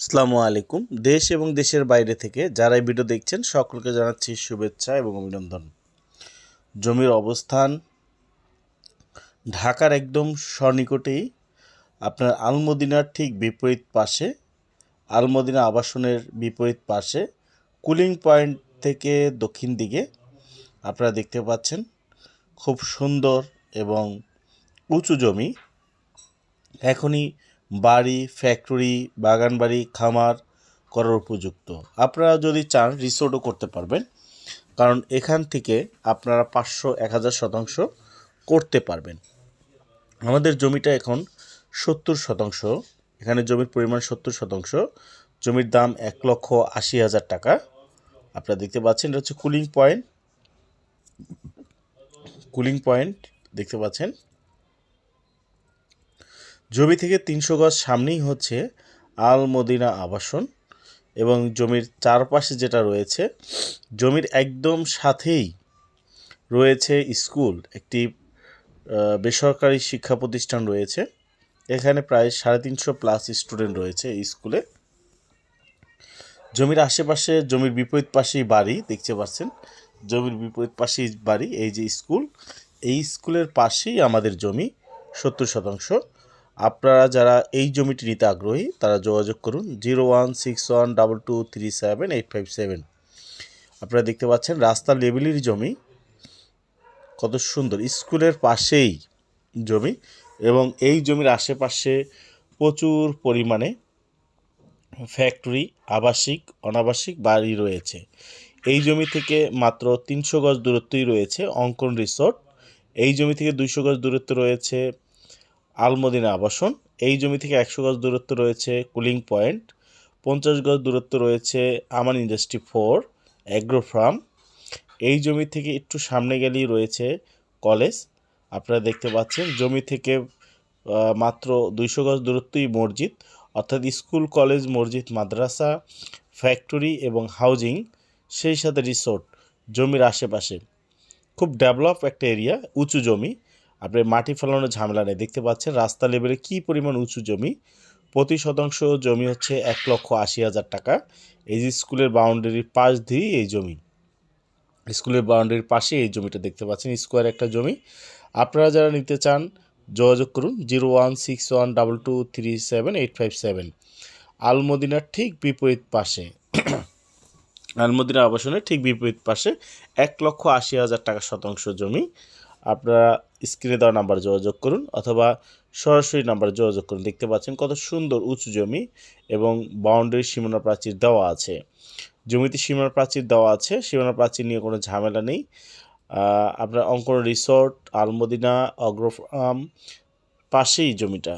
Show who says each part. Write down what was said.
Speaker 1: আসসালামু আলাইকুম। দেশ এবং দেশের বাইরে থেকে যারা এই ভিডিও দেখছেন, সকলকে জানাচ্ছি শুভেচ্ছা এবং অভিনন্দন। জমির অবস্থান ঢাকার একদম সনিকটেই আপনার আলমদিনার ঠিক বিপরীত পাশে, আলমদিনা আবাসনের বিপরীত পাশে, কুলিং পয়েন্ট থেকে দক্ষিণ দিকে আপনারা দেখতে পাচ্ছেন খুব সুন্দর এবং উঁচু জমি। এখনই বাড়ি ফ্যাক্টরি বাগানবাড়ি, খামার করার উপযুক্ত। আপনারা যদি চান রিসোর্টও করতে পারবেন, কারণ এখান থেকে আপনারা পাঁচশো, এক হাজার শতাংশ করতে পারবেন। আমাদের জমিটা এখন সত্তর শতাংশ, এখানে জমির পরিমাণ সত্তর শতাংশ, জমির দাম এক লক্ষ আশি হাজার টাকা। আপনারা দেখতে পাচ্ছেন, এটা হচ্ছে কুলিং পয়েন্ট কুলিং পয়েন্ট দেখতে পাচ্ছেন। জমি থেকে তিনশো গজ সামনেই হচ্ছে আল মদিনা আবাসন এবং জমির চারপাশে যেটা রয়েছে, জমির একদম সাথেই রয়েছে স্কুল, একটি বেসরকারি শিক্ষা প্রতিষ্ঠান রয়েছে। এখানে প্রায় সাড়ে তিনশো প্লাস স্টুডেন্ট রয়েছে স্কুলে জমির আশেপাশে জমির বিপরীত পাশেই বাড়ি, দেখতে পাচ্ছেন? জমির বিপরীত পাশেই বাড়ি, এই যে স্কুল এই স্কুলের পাশেই আমাদের জমি সত্তর শতাংশ। আপনারা যারা এই জমিটি নিতে আগ্রহী, তারা যোগাযোগ করুন zero one six one double two three seven eight five seven. আপনারা দেখতে পাচ্ছেন, রাস্তা লেবেলের জমি। কত সুন্দর, স্কুলের পাশেই জমি এবং এই জমির আশেপাশে প্রচুর পরিমাণে ফ্যাক্টরি, আবাসিক, অনাবাসিক বাড়ি রয়েছে। এই জমি থেকে মাত্র তিনশো গজ দূরত্বই রয়েছে অঙ্কন রিসোর্ট। এই জমি থেকে দুইশো গজ দূরত্ব রয়েছে আলমদিনা আবাসন। এই জমি থেকে একশো গজ দূরত্ব রয়েছে কুলিং পয়েন্ট, পঞ্চাশ গজ দূরত্ব রয়েছে Aman industry four, agro farm. এই জমি থেকে একটু সামনে গেলেই রয়েছে কলেজ। আপনারা দেখতে পাচ্ছেন জমি থেকে মাত্র দুইশো গজ দূরত্বই মসজিদ, অর্থাৎ স্কুল, কলেজ, মসজিদ, মাদ্রাসা, ফ্যাক্টরি এবং হাউজিং, সেই সাথে রিসোর্ট, জমির আশেপাশে। খুব ডেভেলপ একটা এরিয়া, উঁচু জমি। আপনার মাটি ফেলানোর ঝামেলা নেই। দেখতে পাচ্ছেন, রাস্তা লেভেলে কী পরিমাণ উঁচু জমি? প্রতি শতাংশ জমি হচ্ছে এক লক্ষ আশি হাজার টাকা। এই যে স্কুলের বাউন্ডারির পাশ দিয়েই এই জমি। স্কুলের বাউন্ডারির পাশে এই জমিটা দেখতে পাচ্ছেন, স্কোয়ার একটা জমি। আপনারা যারা নিতে চান, যোগাযোগ করুন zero one six one double two three seven eight five seven. আলমদিনার ঠিক বিপরীত পাশে। আলমদিনা আবাসনের ঠিক বিপরীত পাশে এক লক্ষ আশি হাজার টাকা শতাংশ জমি। আপনারা স্ক্রিনে দেওয়া নাম্বার যোগাযোগ করুন অথবা সরাসরি নাম্বার যোগাযোগ করুন। দেখতে পাচ্ছেন কত সুন্দর উঁচু জমি এবং বাউন্ডারি সীমানা প্রাচীর দেওয়া আছে। জমিতে সীমানা প্রাচীর দেওয়া আছে। সীমানা প্রাচীর নিয়ে কোনো ঝামেলা নেই। আপনার অঙ্কন রিসোর্ট আলমদিনা অগ্রফার্ম পাশেই জমিটা।